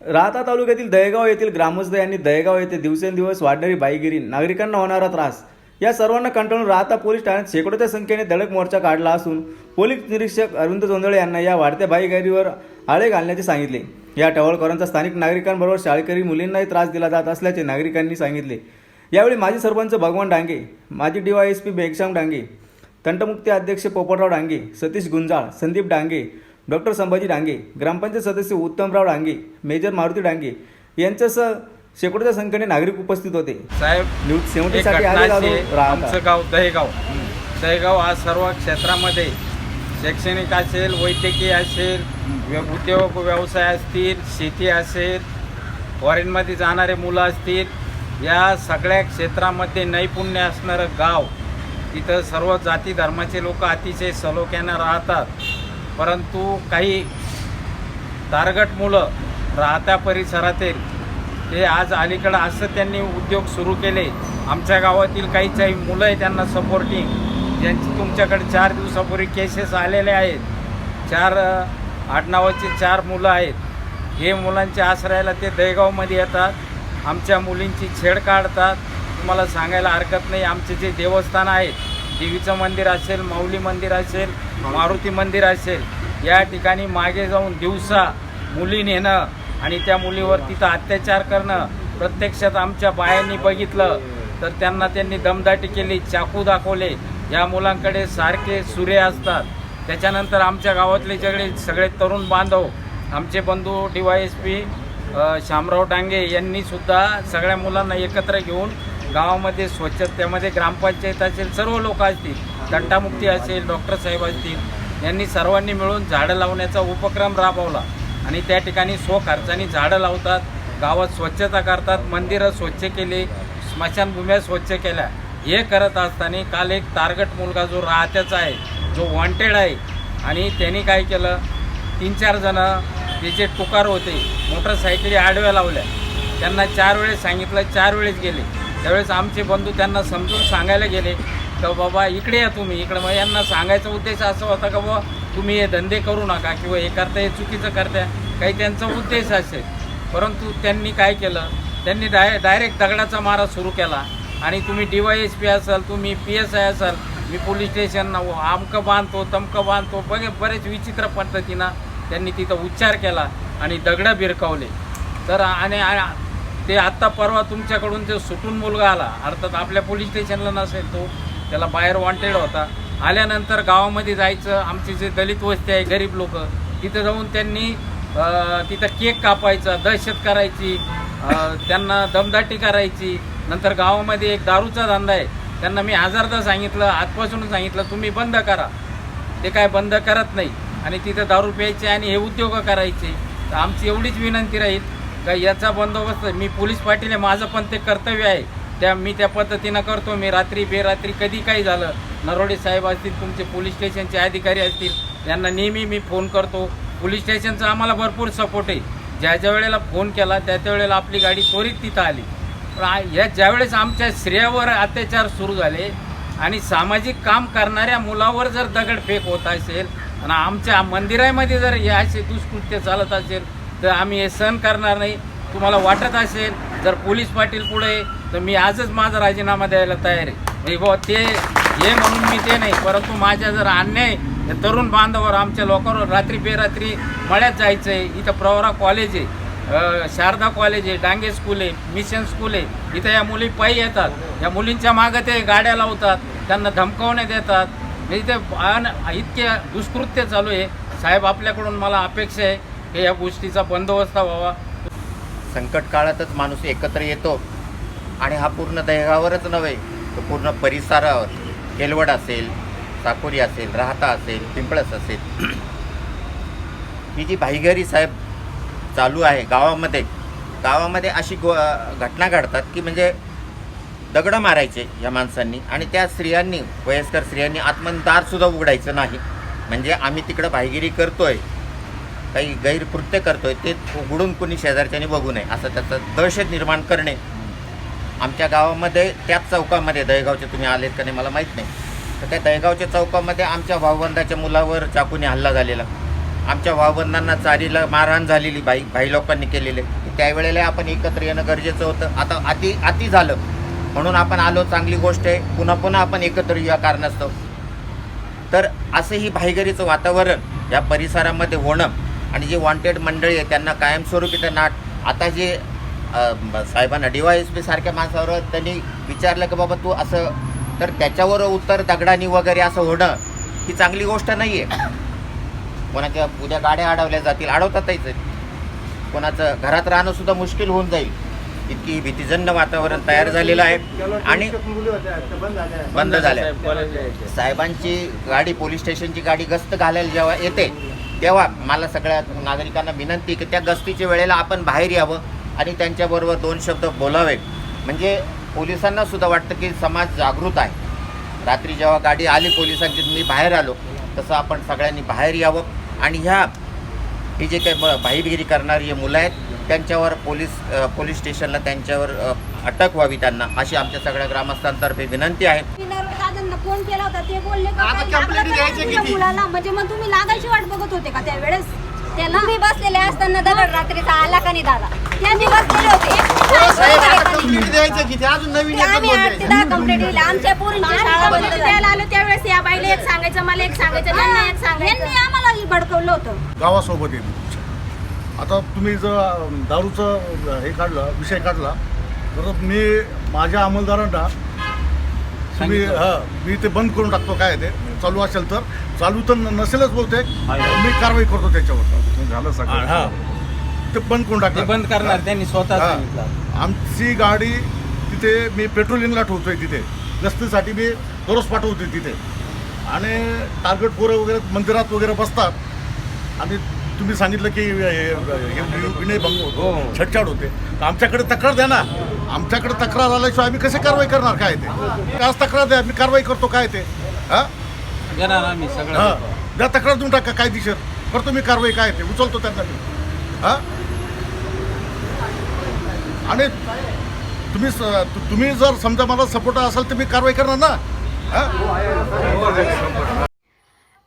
राहता तालुक्यातील दहेगाव येथील ग्रामस्थ यांनी दहेगाव येथे दिवसेंदिवस वाढणारी बाईगिरी नागरिकांना होणारा त्रास. या सर्वांना कंटाळून राहता पोलीस ठाण्यात शेकडोच्या संख्येने धडक मोर्चा काढला असून पोलीस निरीक्षक अरविंद जोंधळे यांना या वाढत्या बाईगिरीवर आळे घालण्याचे सांगितले. या टवळकरांचा स्थानिक नागरिकांबरोबर शाळकरी मुलींनाही त्रास दिला जात असल्याचे नागरिकांनी सांगितले. यावेळी माजी सरपंच भगवान डांगे माजी डीवायएसपी बेगशाम डांगे तंटमुक्ती अध्यक्ष पोपटराव डांगे सतीश गुंजाळ संदीप डांगे डॉक्टर संभाजी डांगे ग्रामपंचायत सदस्य उत्तमराव डांगे मेजर मारुती डांगे यांच्यासह शेकडोच्या संख्येने नागरिक उपस्थित होते. साहेब न्यूज राहता. आमचं गाव दहेगाव. दहेगाव हा सर्व क्षेत्रामध्ये शैक्षणिक असेल वैद्यकीय असेल उद्योग व्यवसाय असतील शेती असेल फॉरेनमध्ये जाणारे मुलं असतील या सगळ्या क्षेत्रामध्ये नैपुण्य असणारं गाव इथं सर्व जाती धर्माचे लोक अतिशय सलोख्यानं राहतात. परंतु काही तारगट मुलं राहत्या परिसरातील ते आज अलीकडं असं त्यांनी उद्योग सुरू केले. आमच्या गावातील काही काही मुलं आहे त्यांना सपोर्टिंग ज्यांची तुमच्याकडे चार दिवसापूर्वी केसेस आलेले आहेत. चार आडनावाची चार मुलं आहेत. हे मुलांचे आश्रयाला ते दहेगावमध्ये येतात. आमच्या मुलींची छेड काढतात. तुम्हाला सांगायला हरकत नाही. आमचे जे देवस्थान आहेत देवीचं मंदिर असेल माऊली मंदिर असेल मारुती मंदिर असेल या ठिकाणी मागे जाऊन दिवसा मुली नेणं आणि त्या मुलीवर तिथं अत्याचार करणं प्रत्यक्षात आमच्या बायांनी बघितलं तर त्यांना त्यांनी दमदाटी केली चाकू दाखवले. या मुलांकडे सारखे सुरे असतात. त्याच्यानंतर आमच्या गावातले जगडे सगळे तरुण बांधव आमचे बंधू D Y S P Shamrao Dange यांनीसुद्धा सगळ्या मुलांना एकत्र घेऊन गावामध्ये स्वच्छतेमध्ये ग्रामपंचायत असेल सर्व लोक असतील तंटामुक्ती असेल डॉक्टर साहेब असतील यांनी सर्वांनी मिळून झाडं लावण्याचा उपक्रम राबवला. आणि त्या ठिकाणी स्वखर्चाने झाडं लावतात गावात स्वच्छता करतात मंदिरं स्वच्छ केली स्मशानभूम्या स्वच्छ केल्या. हे करत असताना काल एक टार्गट मुलगा जो राहत्याचा आहे जो वॉन्टेड आहे. आणि त्यांनी काय केलं तीन चार जणं त्याचे टुकार होते मोटरसायकली आडव्या लावल्या. त्यांना चार वेळेस सांगितलं चार वेळेस गेले. त्यावेळेस आमचे बंधू त्यांना समजून सांगायला गेले तर बाबा इकडे या तुम्ही इकडे मग यांना सांगायचा उद्देश असा होता का बाबा तुम्ही हे धंदे करू नका किंवा हे करता हे चुकीचं करता. काही त्यांचा उद्देश असेल. परंतु त्यांनी काय केलं त्यांनी डाय डायरेक्ट दगडाचा मारा सुरू केला. आणि तुम्ही डी वाय एस पी असाल तुम्ही पी एस आय असाल मी पोलीस स्टेशनना हो, आमकं बांधतो तमकं बांधतो बघे बरेच विचित्र पद्धतीनं त्यांनी तिथं उच्चार केला आणि दगडं बिरकावले. तर आणि ते आत्ता परवा तुमच्याकडून ते सुटून मुलगा आला अर्थात आपल्या पोलीस स्टेशनला नसेल तो त्याला बाहेर वॉन्टेड होता. आल्यानंतर गावामध्ये जायचं आमची जे दलित वस्ती आहे गरीब लोक तिथं जाऊन त्यांनी तिथं केक कापायचा दहशत करायची त्यांना दमदाटी करायची. नंतर गावामध्ये एक दारूचा धंदा आहे. त्यांना मी हजारदा सांगितलं आजपासून सांगितलं तुम्ही बंद करा. ते काय बंद करत नाही. आणि तिथं दारू प्यायचे आणि हे उद्योग करायचे. तर आमची एवढीच विनंती राहील का याचा बंदोबस्त मी पोलीस पाटील आहे माझं पण ते कर्तव्य आहे. त्या मी त्या पद्धतीनं करतो. मी रात्री बेरात्री कधी काही झालं नरोडे साहेब असतील तुमचे पोलीस स्टेशनचे अधिकारी असतील यांना नेहमी मी फोन करतो. पोलीस स्टेशनचा आम्हाला भरपूर सपोर्ट आहे. ज्या ज्या वेळेला फोन केला त्या त्या वेळेला आपली गाडी त्वरित तिथं आली. पण या ज्यावेळेस आमच्या स्त्रियावर अत्याचार सुरू झाले आणि सामाजिक काम करणाऱ्या मुलावर जर दगडफेक होत असेल आणि आमच्या मंदिरामध्ये जर हे असे दुष्कृत्य चालत असेल तर आम्ही हे सहन करणार नाही. तुम्हाला वाटत असेल जर पोलीस पाटील पुढे तर मी आजच माझा राजीनामा द्यायला तयार आहे. बाबा बुवा ते हे म्हणून मी ते नाही परंतु माझ्या जर अन्याय तरुण बांधवावर आमच्या लोकांवर रात्री बेरात्री मळ्यात जायचं आहे इथं प्रवरा कॉलेज आहे शारदा कॉलेज आहे डांगे स्कूल आहे मिशन स्कूल आहे इथं या मुली पायी येतात या मुलींच्या मागं ते गाड्या लावतात त्यांना धमकावण्यात येतात म्हणजे इथे इतके दुष्कृत्य चालू आहे. साहेब आपल्याकडून मला अपेक्षा आहे हे या गोष्टीचा बंदोबस्त व्हावा संकट काळातच माणूस एकत्र येतो आणि हा पूर्ण दहेगावरच नव्हे तर पूर्ण परिसरावर. केलवड असेल साकोरी असेल राहता असेल पिंपळस असेल. ही जी भाईगरी साहेब चालू आहे गावामध्ये गावामध्ये अशी गो घटना घडतात की म्हणजे दगडं मारायचे या माणसांनी आणि त्या स्त्रियांनी वयस्कर स्त्रियांनी आत्मदारसुद्धा उघडायचं नाही. म्हणजे आम्ही तिकडं भाईगिरी करतोय काही गैरकृत्य करतोय ते उघडून कुणी शेजारच्याने बघू नये. असं त्याचं दहशत निर्माण करणे. आमच्या गावामध्ये त्याच चौकामध्ये दहेगावचे तुम्ही आलेत का नाही मला माहीत नाही. तर त्या दहेगावच्या चौकामध्ये आमच्या भाऊबंदाच्या मुलावर चाकूने हल्ला झालेला. आमच्या भाऊबंदांना चारीला मारहाण झालेली बाई भाई लोकांनी केलेले. त्यावेळेला आपण एकत्र येणं गरजेचं होतं. आता अति अति झालं. म्हणून आपण आलो चांगली गोष्ट आहे. पुन्हा पुन्हा आपण एकत्र येऊया कारणास्तव. तर असं ही भाईगरीचं वातावरण या परिसरामध्ये होणं आणि जे वॉन्टेड मंडळी आहे त्यांना कायमस्वरूपी त्यांना नाट आता जे साहेबांना डी वाय एस पी सारख्या माणसावर त्यांनी विचारलं की बाबा तू असं तर त्याच्यावर उत्तर दगडानी वगैरे असं होणं ही चांगली गोष्ट नाही आहे कोणाच्या उद्या गाड्या अडवल्या जातील अडवतातच कोणाचं घरात राहणं सुद्धा मुश्किल होऊन जाईल. इतकी भीतीजन्य वातावरण तयार झालेलं आहे. आणि बंद झाल्या. साहेबांची गाडी पोलीस स्टेशनची गाडी गस्त घालायला जेव्हा येते तेव्हा मला सगळ्या नागरिकांना विनंती की त्या गस्तीच्या वेळेला आपण बाहेर यावं आणि त्यांच्याबरोबर दोन शब्द बोलावेत. म्हणजे पोलिसांना सुद्धा वाटतं की समाज जागृत आहे. रात्री जेव्हा गाडी आली पोलिसांची मी बाहेर आलो तसं आपण सगळ्यांनी बाहेर यावं आणि ह्या ही जे काही ब- भाईगिरी करणारी मुलं आहेत त्यांच्यावर पोलीस पोलीस स्टेशनला त्यांच्यावर अटक व्हावी त्यांना अशी आमच्या सगळ्या ग्रामस्थांतर्फे विनंती आहे. मी दादांना फोन केला होता ते बोलले का आता complaint द्यायची किती? मुलाला म्हणजे मग तुम्ही लागायची वाट बघत होते का त्यावेळेस? त्याला तुम्ही बसलेले असताना दगड रात्रीचा आला का नाही दादा? त्यांनी बसलेले होते. हो, साहेब आता कंप्लीट द्यायचं किती? अजून नवीन ते एकच आम्ही बोल आठ ते द्यायचं. दहा कंप्लेंट दिली. आमच्या पोरींची शाळा बंद झाली. द्यायला आलो त्यावेळेस या बाईला एक सांगायचं मला एक सांगायचं त्यांना एक सांगायचं. यांनी आम्हाला भडकवलं होतं. गावासोबत येईल आता तुम्ही जर अं, दारूचं हे काढला विषय काढला तर मी माझ्या अंमलदारांना तुम्ही हां मी ते बंद करून टाकतो काय ते. चालू असेल तर. चालू तर नसेलच बहुतेक मी कारवाई करतो त्याच्यावर. झालं हां ते बंद करून ते टाकतो बंद करणार त्यांनी स्वतः हां. सांगितलं. आमची गाडी तिथे मी पेट्रोलिंगला ठेवतोय तिथे. गस्तीसाठी मी दररोज पाठवते तिथे. आणि टार्गेट पोरं वगैरे मंदिरात वगैरे बसतात. आणि तुम्ही सांगितलं की हे- हे विनयभंग हो. होतो छटछाड होते. तर आमच्याकडे तक्रार द्या ना. आमच्याकडे तक्रार आल्याशिवाय आम्ही कसे कारवाई करणार? काय ते? आज तक्रार द्या मी कारवाई करतो काय ते? हां? देणार आम्ही हां. सगळं द्या तक्रार देऊन टाका कायदेशीर. करतो मी कारवाई काय ते? उचलतो त्यांना मी. हां? आणि तुम्ही तुम्ही जर समजा मला सपोर्ट असाल तर मी कारवाई करणार ना? हां?